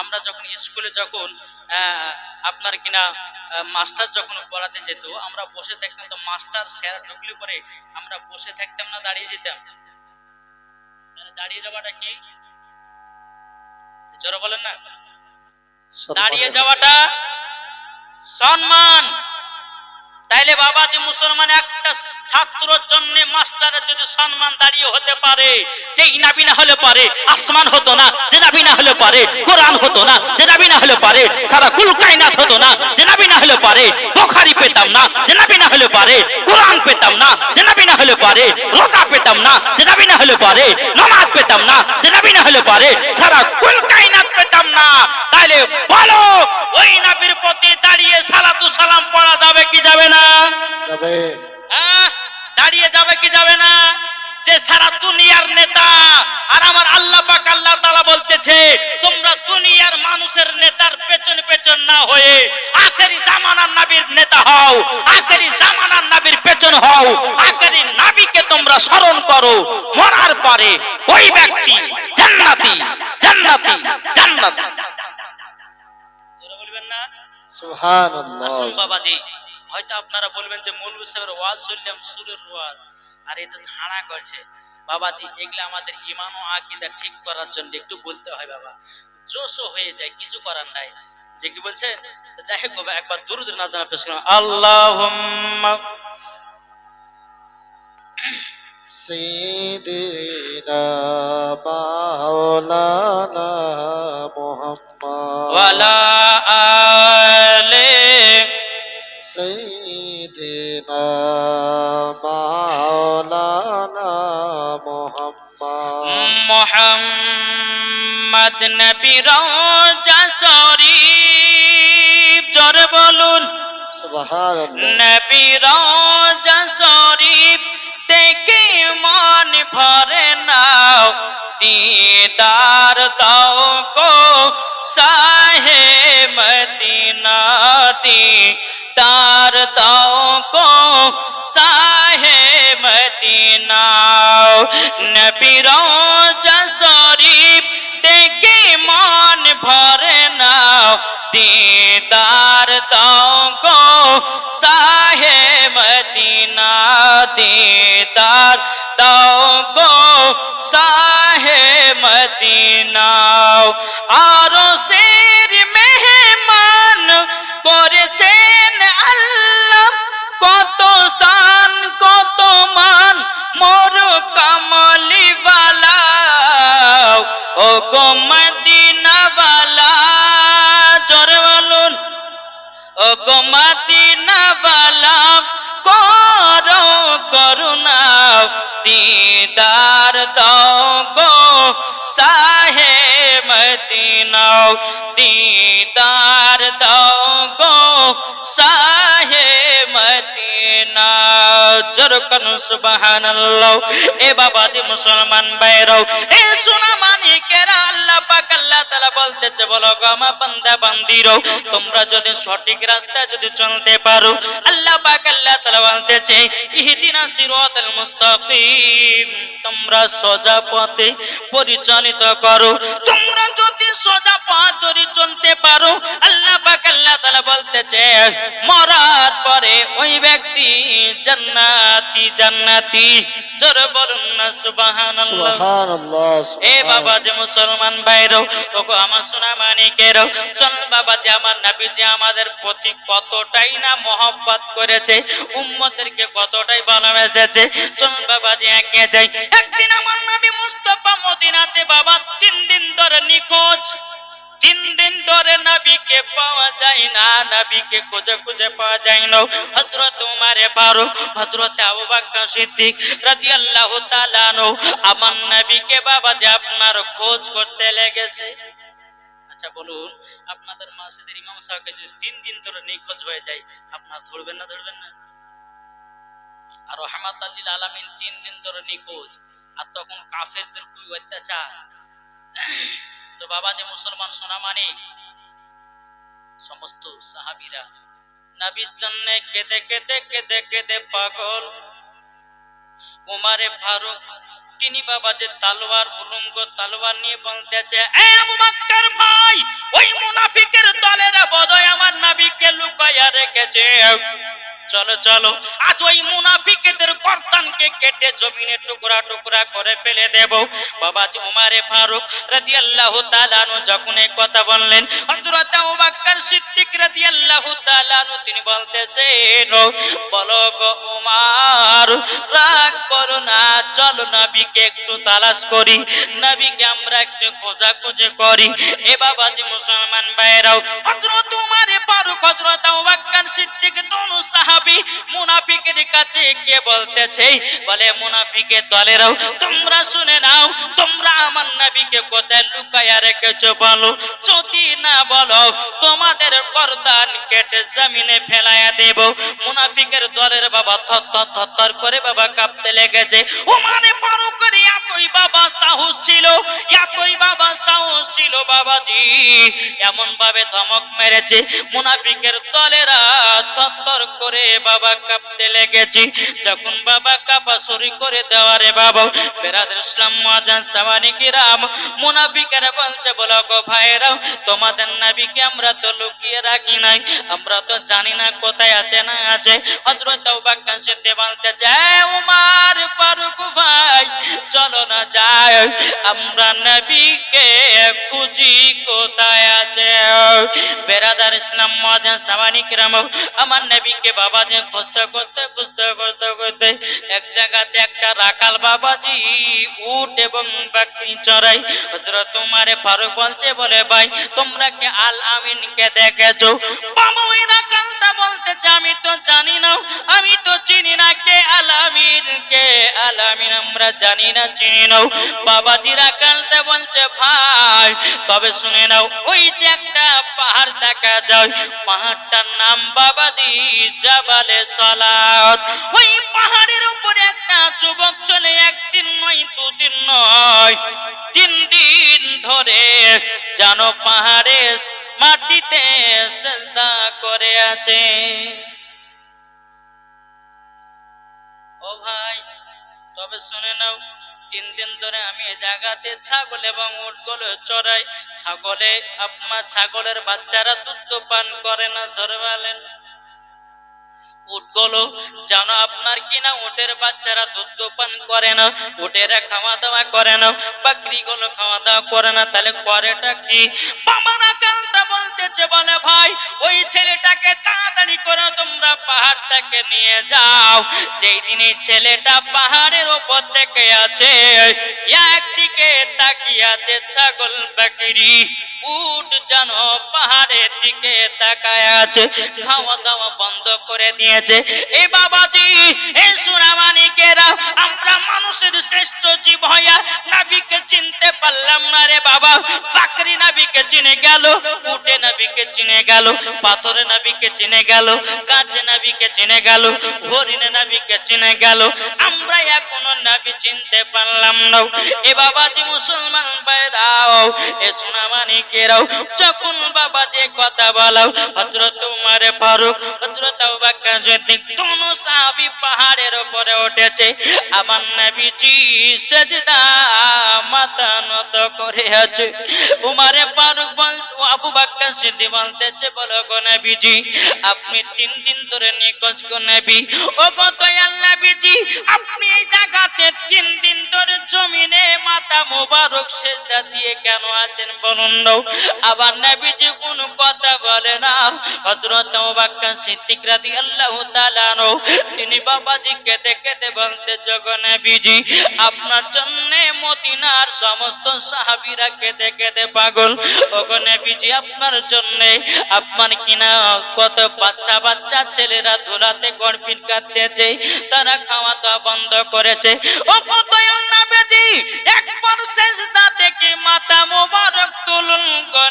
আমরা যখন স্কুলে যখন আপনার কিনা মাস্টার যখন পড়াতে যেত আমরা বসে থাকতাম তো মাস্টার স্যার ঢুকলে পরে আমরা বসে থাকতাম না দাঁড়িয়ে যেতাম। দাঁড়িয়ে যাওয়াটা কি? জোরে বলেন না। দাঁড়িয়ে যাওয়াটা সম্মান। তাইলে বাবা যে মুসলমান একটা ছাত্রর জন্য মাস্টারের যদি সম্মান দাঁড়িয়ে হতে পারে যে ইনাবি না হলে পারে, আসমান হতো না, যে নাবি না হলে পারে, কোরআন হতো না, যে নাবি না হলে পারে, সারা কুল কায়নাত হতো না, যে নাবি না হলে পারে, বোখারি পেতাম না, যে নাবি না হলে পারে, কোরআন পেতাম না, যে নাবি না হলে পারে, রোজা পেতাম না, যে নাবি না হলে পারে, নামাজ পেতাম না, যে নাবি না হলে পারে, সারা কুল কায়নাত না তাইলে বলো ওই নবীর প্রতি দাঁড়িয়ে সালাতু সালাম পড়া যাবে কি যাবে না যাবে হ্যাঁ? দাঁড়িয়ে যাবে কি যাবে না যে সারা দুনিয়ার নেতা আর আমার আল্লাহ পাক আল্লাহ তাআলা বলতেছে তোমরা দুনিয়ার মানুষের নেতার পেছন পেছন না হয়ে আখেরি জামানার নবীর নেতা হও আখেরি জামানার নবীর পেছন হও আখেরি নবীকে তোমরা স্মরণ করো মরার পরে ওই ব্যক্তি জান্নাতি জান্নাতি জান্নাতি। জোরে বলবেন না? সুবহানাল্লাহ। আসুন বাবাজি হয়তো আপনারা বলবেন যে মৌলভী সাহেবের ওয়াজ শুনলাম সুরের ওয়াজ। আর এই তো ঝাড়া করছে বাবাজি এগুলো আমাদের ইমান ও আকিদা ঠিক করার জন্য একটু বলতে হয় বাবা জোশও হয়ে যায় কিছু করার নাই যে কি বলছে তো যাই হোক বাবা একবার দূর দূর না জানা পেশ করুন আল্লাহ سيدنا مولانا محمد ওয়ালা আলে سيدنا مولانا মোহাম্মদ নবীর জাসরি জোরে বলুন নবীর জাসরিফ দেখে মন ভরে নাও দিদার দাও কো সাহে মদিনাতি তার দাও কো সাহে মদিনা নবীর ভরে নাও দিদার দাও গো সাহে মদিনা দিদার দাও গো সাহে মদিনা আরও শের মেহমান করেছেন আল্লাহ কত শান কত মান মোর কামলিওয়ালা ও গো মদিনাওয়ালা, করো করুণা, দিদার দাও গো সাহে মদিনাও, দিদার দাও গো মদিনা সুবহানাল্লাহ তোমরা যদি সঠিক রাস্তায় যদি চলতে পারো, আল্লাহ বলতেছে তোমরা সোজা পথে পরিচালিত করো, তোমরা যদি সোজা পথ চলতে পারো, আল্লাহ পাক আল্লাহ বলতেছে, মরার পরে ওই ওই ব্যক্তি জান্নাতি জান্নাতি। জোর বলুন না সুবহানাল্লাহ। সুবহানাল্লাহ এ বাবা যে মুসলমান ভাইর ওগো আমার সোনা মানিকের চল বাবা যে আমার নবী যে আমাদের প্রতি কতটাই না মহব্বত করেছে উম্মতেরকে কতটাই ভালোবেসেছে চল বাবা যে একে যাই। একদিন আমার নবী মুস্তাফা মদিনাতে বাবা তিন দিন ধরে নিখোঁজ। তিন দিন ধরে নবীকে পাওয়া যায় না, নবীকে খুঁজে খুঁজে পাওয়া যায় না। হযরত উমারে পারো হযরত আবু বকর সিদ্দিক রাদিয়াল্লাহু তাআলা আনহু, আমার নবীকে বাবা যে আপনার খোঁজ করতে লেগেছে। আচ্ছা বলুন, আপনাদের মসজিদের ইমাম সাহেবকে যদি তিন দিন ধরে নিখোঁজ হয়ে যায়, আপনারা ধরবেন না ধরবেন না? আর রহমাত আল্লিল আলামিন তিন দিন ধরে নিখোঁজ, আর তখন কাফেরদের খুবই অত্যাচার। তো বাবা যে মুসলমান সোনা মানে সমস্ত সাহাবিরা নাবির জন্য কেঁদে কেঁদে কেঁদে কেঁদে পাগল। উমারে ফারুক, তিনি বাবা যে তালোয়ার উলঙ্গ তালোয়ার নিয়ে বলতেছে ভাই, ওই মুনাফিকের দলেরা বদয় আমার নাবিকে লুকাইয়া রেখেছে। চলো চলো। আজ ওই মুনাফিকদের গর্দানকে কেটে জমিনে টুকরা টুকরা করে ফেলে দেব। বাবাজি উমারে ফারুক রাদিয়াল্লাহু তাআলা যখন এই কথা বললেন, হযরত আবু বকর সিদ্দিক রাদিয়াল্লাহু তাআলা তিনি বলতেছেন বলো গো উমার, রাগ করো না, চলো নবীকে একটু তালাশ করি, নবীকে আমরা একটু খোঁজাখুঁজি করি। এ বাবাজি মুসলমান ভাইরাও হযরত উমারে ফারুক, হযরত আবু বকর সিদ্দিক, দোনো সাহাবী মুনাফিকের কাছে গিয়ে বলতেছে, বলে তোমরা শুনে নাও, তোমরা আমার নবীকে কোথায় লুকায়া রেখেছো বলো? যদি না বলো, তোমাদের গর্দান কেটে জমিনে ফেলায়া দেব। মুনাফিকের দলের বাবা থর থর করে বাবা কাঁপতে লেগেছে। ওমানে ফারুকের এতই বাবা সাহস ছিল, এতই বাবা সাহস ছিল বাবাজি এমন ভাবে ধমক মেরেছে। মুনাফিকের দলেরা থর করে বাবা কাঁপতে লেগেছি। যখন বাবা কাপা শুরু করে দেওয়ারে বাবা, বেরাদের ইসলাম মহাজান সামানি কিরাম, মুনাফিকের বলছে, বলো গো ভাইরাও তোমাদের নবীকে আমরা তো লুকিয়ে রাখি নাই, আমরা তো জানি না কোথায় আছে না আছে। আবুবকর সিদ্দিক বলতে যায় উমার ফারুক ভাই, চলো না যাই, আমরা নবীকে খুঁজি কোথায় আছে। বেরাদার ইসলাম মহাজান সামানি কিরাম, আমার নবীকে বাবা যে খুঁজতে খুঁজতে খুঁজতে খুঁজতে খুঁজতে এক জায়গাতে একটা রাখাল বাবাজি উট এবং বাকরি চড়াই। হজরত তোমার ফারুক বলছে, বলে, ভাই, তোমরা কে আল আমিনকে দেখেছ? পাবো রাখাল বলতেছে, আমি তো জানি না, আমি তো চিনি না কে আল আমিন কে আল আমিন আমরা জানি না, চিনি নাও বাবাজি রাখালটা বলছে, ভাই, তবে শুনে নাও, ওই যে একটা পাহাড় দেখা যায়, পাহাড়টার নাম বাবাজি জাবালে সালাত। ওই পাহাড়ের উপরে একটা যুবক চলে, একদিন নয়, দুদিন নয়, তিন দিন ধরে, জানো পাহাড়ে মাটিতে সেজদা করে আছে। ও ভাই, তবে শুনে নাও, তিন দিন ধরে আমি জায়গাতে ছাগল এবং উটগুলো চড়াই। ছাগলে, আপনার ছাগলের বাচ্চারা দুধ পান করে না সরে বলেন। উটগুলো জানো আপনার কিনা উটের বাচ্চারা দুধ পান করে না, উটেরা খাওয়া দাওয়া করে না, বাকরিগুলো খাওয়া দাওয়া করে না, তাহলে করেটা কি? বলতেছে বলে ভাই, ওই ছেলেটাকে তাড়াতাড়ি করে তোমরা পাহাড় থেকে নিয়ে যাও। যেই দিন ছেলেটা পাহাড়ের ওপর থেকে আছে, একদিকে তাকিয়ে আছে ছাগল যেন পাহাড়ের দিকে তাকায় আছে, খাওয়া দাওয়া বন্ধ করে দিয়েছে। এই বাবাজি এই সুরামানিকেরা আমরা মানুষের শ্রেষ্ঠ জীব হইয়া নাবিকে চিনতে পারলাম না রে বাবা। নাবিকে চিনে গেল, উটে নাবিকে চিনে গেল, পাথরে নাবিকে চিনে গেল নাবিকে চিনে গেল, হরিণে নাবিকে চিনে গেল। আমরা নাবি চিনতে পারলাম না। এ বাবাজি মুসলমান ভাইরাও এ সুনামানিকেরাও যখন বাবা যে কথা বলাও, হযরত উমার ফারুক, হযরত আবুবকর সিদ্দিক দোনো সাহাবী পাহাড়ের উপরে উঠেছে। আমার নবীজি সেজদা মাথা নত করে আছে উমারে ফারুক বল আবু বলতেছে, বলো গো নবীজি, আপনি তিন দিন ধরে নিখোঁজ গো নবী। ও নবীজি, আপনি এই জায়গাতে তিন দিন ধরে জমিনে মোবারক সেজদা দিয়ে কেন আছেন বলুন আবার নবীজি কথা বলে না। হযরত আবু বকর সিদ্দিক রাদিয়াল্লাহু তাআলা তিনি বাবাজি কেঁদে কেঁদে বলতে জগো নবীজি, আপনার জন্য মদিনার সমস্ত সাহাবীরা কেঁদে কেঁদে পাগল। ওগো নবীজি আপনার জন্য আপনার কিনা কত বাচ্চা বাচ্চা ছেলেরা ধুলাতে গড়পিট কাঁদতেছে তারা খাওয়া দাওয়া বন্ধ করেছে। ও কত নবীজি একবার সেজদা থেকে মাথা মোবারক তুলুন গো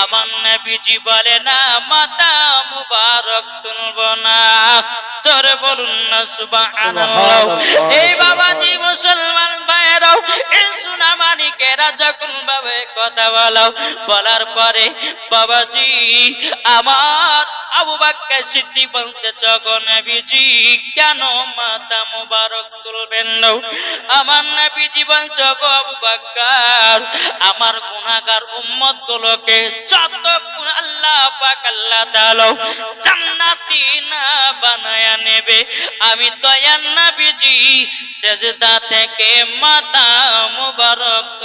আমার নবীজি বলে না মাথা মুবারক তুলব না। চরে বলুন না সুবহানাল্লাহ। সুবহানাল্লাহ, এই বাবাজি মুসলমান ভাইরাও এই সুনামানিকেরা যখন ভাবে কথা বলাও বলার পরে, বাবাজি, আমার আবু বলতে কেন মুবারক তুলবেন আমার নবীজি বলছ, গো আবু আমার উম্মত গুলোকে যতক্ষণ আল্লাহ আল্লাহ পাক আল্লাহ তাআলা জান্নাতি না বানায়া নেবে, আমি দয়ার নবীজি, সেজদা থেকে মাথা মুবারক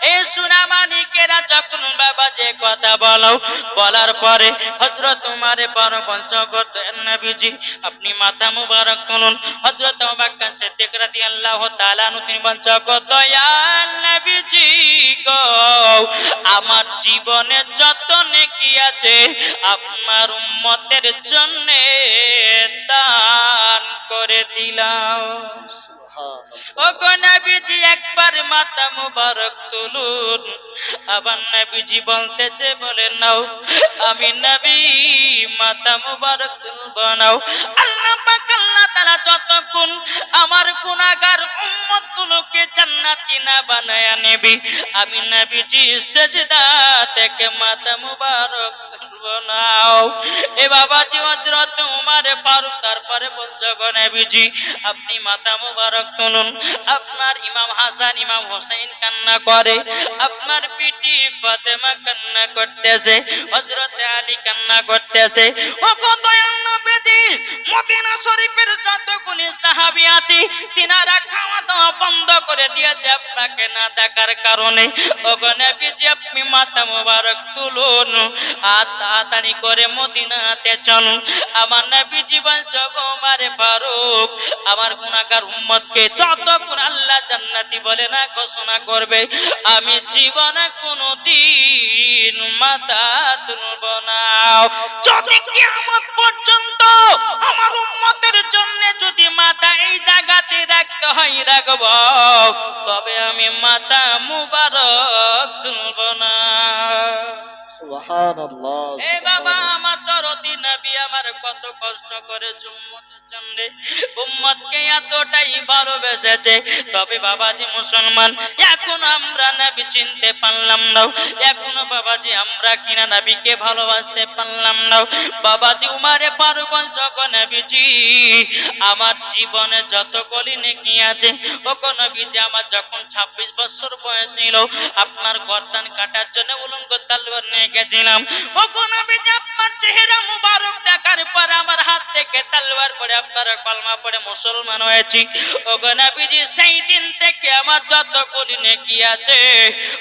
ভাইয়েরাও এই সুনামানিকেরা যখন বাবা যে কথা বলো, বলার পরে হজরত তোমারে বড় পঞ্চগত নবীজি, আপনি মাথা মুবারক তুলুন। হজরত বাক্কা সিদ্দিক রাদিয়াল্লাহু তাআলা নু তিনি পঞ্চগত দয়াল নবীজি গো, আমার জীবনে যত নেকি আছে, আপনার উম্মতের জন্য দান করে দিলাম। ও গো নবীজি, একবার মাথা মুবারক তুলুন। আবার নবীজি বলতেছে, বলে নাও, আমি নবী মাথা মুবারক তুলব নাও। আল্লাহ পাক যতক্ষণ আমার জান্নাতি না নেবি, আমি সেজদা থেকে মাথা মুবারক তারপরে বলছো আপনি মাথা মুবারক তুলুন। আপনার ইমাম হাসান, ইমাম হোসেন কান্না করে, আপনার পিটি ফাতেমা কান্না করতেছে, হযরত আলী কান্না করতেছে। ও কত মদিনা শরীফের যতগুলি সাহাবী আছে, তিনারা খাওয়া দাওয়া বন্ধ করে দিয়েছে আপনাকে না দেখার কারণে। ও গো নবীজি, আপনি মাথা মুবারক তুলুন আর তাড়াতাড়ি করে মদিনাতে চলুন। আমার নবীজি বলছো গো ফারুক, আমার গুনাহগার উম্মতকে যতক্ষণ আল্লাহ জান্নাতি বলে না ঘোষণা করবে, আমি জীবনে কোনোদিন মাতা তুলব না। যদি কিয়ামত পর্যন্ত আমার উম্মতের জন্য যদি মাতা এই জায়গাতে রাখতে হয় রাখব তবে আমি মাতা মুবারক তুলব না। সুবহানাল্লাহ এ বাবা কষ্ট করেছে উম্মতের জন্য উম্মতকে এতটাই ভালোবেসেছে। তবে বাবাজি মুসলমান, এখন আমরা নবী চিনতে পারলাম না। এখনও বাবাজি, আমরা কিনা নবীকে ভালোবাসতে পারলাম না। বাবাজি, উমারে ফারুক যখন নবীজি, আমার জীবনে যত গলি নেকি আছে ও নবীজি, আমার যখন ছাব্বিশ বছর বয়স ছিল, আপনার গর্দান কাটার জন্য উলঙ্গ তালবার নিয়ে গেছিলাম। ও নবীজি, আপনার চেহারা মুবারক দেখার পর আমার হাত থেকে তালবার পরে আপনার কলমা পড়ে মুসলমান হয়েছি। ও নবীজি সেই দিন থেকে আমার যত গলি নেকি আছে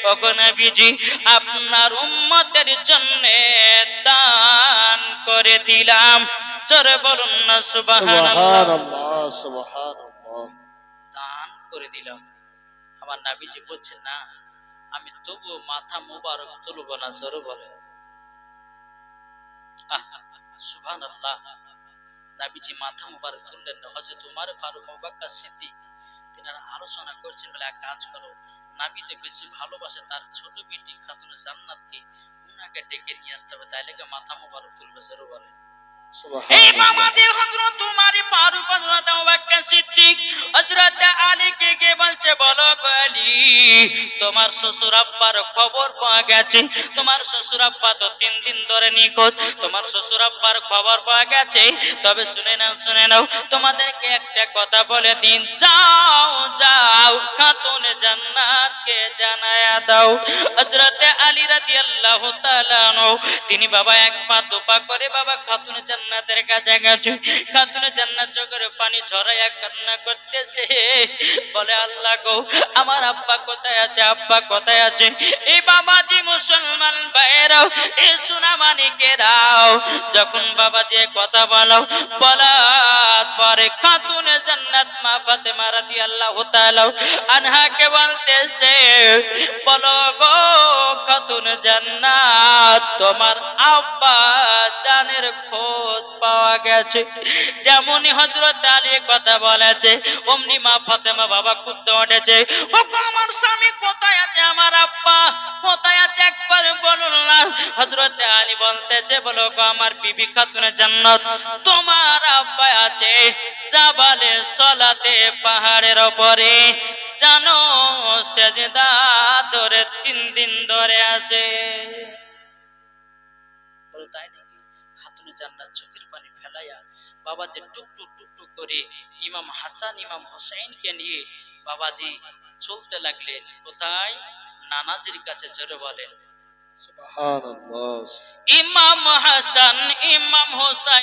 ও নবীজি আপনার উম্মতের জন্য দান করে দিলাম। চরে বলুন না সুবহানাল্লাহ। দান করে দিলাম। আমার নাবিজি বলছে না আমি তবু মাথা মুবারক তুলব না জোরে বলে সুভান আল্লাহ নাবিজি মাথা মুবারক তুললেন হজরত উমার ফারুক মুবাক্কা সিদ্দিক, তিনারা আলোচনা করছেন বলে, এক কাজ করো। নাবিতে বেশি ভালোবাসে, তার ছোট বিটি খাতুন জান্নাতকে উনাকে ডেকে নিয়ে আসতে হবে, তাইলে মাথা মুবারক তুলবে? জরুর বলে কে কে তোমার শ্বশুর আব্বার খবর পাওয়া গেছে? তোমার শ্বশুর আব্বা তো তিন দিন ধরে নিখোঁজ। তোমার শ্বশুর আব্বার খবর পাওয়া গেছে? তবে শুনে নাও শুনে নাও, তোমাদেরকে একটা কথা বলে দিন। যাও যাও, খাতুন জান্নাতকে জানায়া দাও। হযরত আলী রাদিয়াল্লাহু তাআলা তিনি বাবা এক পা দুপা করে বাবা খাতুন জান্নাতের কাছে গেছে। জান্নাত চোখের পানি ঝরাইয়া কান্না করতেছে। বলে, আল্লাহ গো, আমার আব্বা কোথায় আছে? আব্বা কোথায় আছে? এই বাবাজি মুসলমান ভাইরাও এই সুনামানিকেরাও যখন বাবাজি কথা বলো, বলার পরে খাতুন জান্নাত মা ফাতেমা রাদিয়াল্লাহু তাআলা আনহাকে বলতেছে, বলো গো খাতুন জান্নাত তোমার আব্বা জানের খোঁজ পাওয়া গেছে। যেমনই হযরত আলী কথা বলেছে, অমনি মা ফাতেমা বাবা কুদ্দে উঠেছে। ও আমার স্বামী কোথায় আছে? আমার আব্বা কোথায় আছে? একবার বলুন না। হযরত আলী বলতেছে, বলো আমার বিবি খাতুনে জান্নাত তোমার আব্বা আছে। জাবালে সলাতে পাহাড়ের ওপরে। জানো, সেজদা ধরে তিন দিন ধরে আছে বলো তাই নাকি খাতুনে জান্নাত চোখের পানি ফেলাইয়া বাবাজি টুকটু টুকটু করে ইমাম হাসান ইমাম হোসাইনকে নিয়ে বাবাজি চলতে লাগলেন। কোথায়? নানাজির কাছে জোরে বলেন ইমাম হাসান ইমাম হোসেন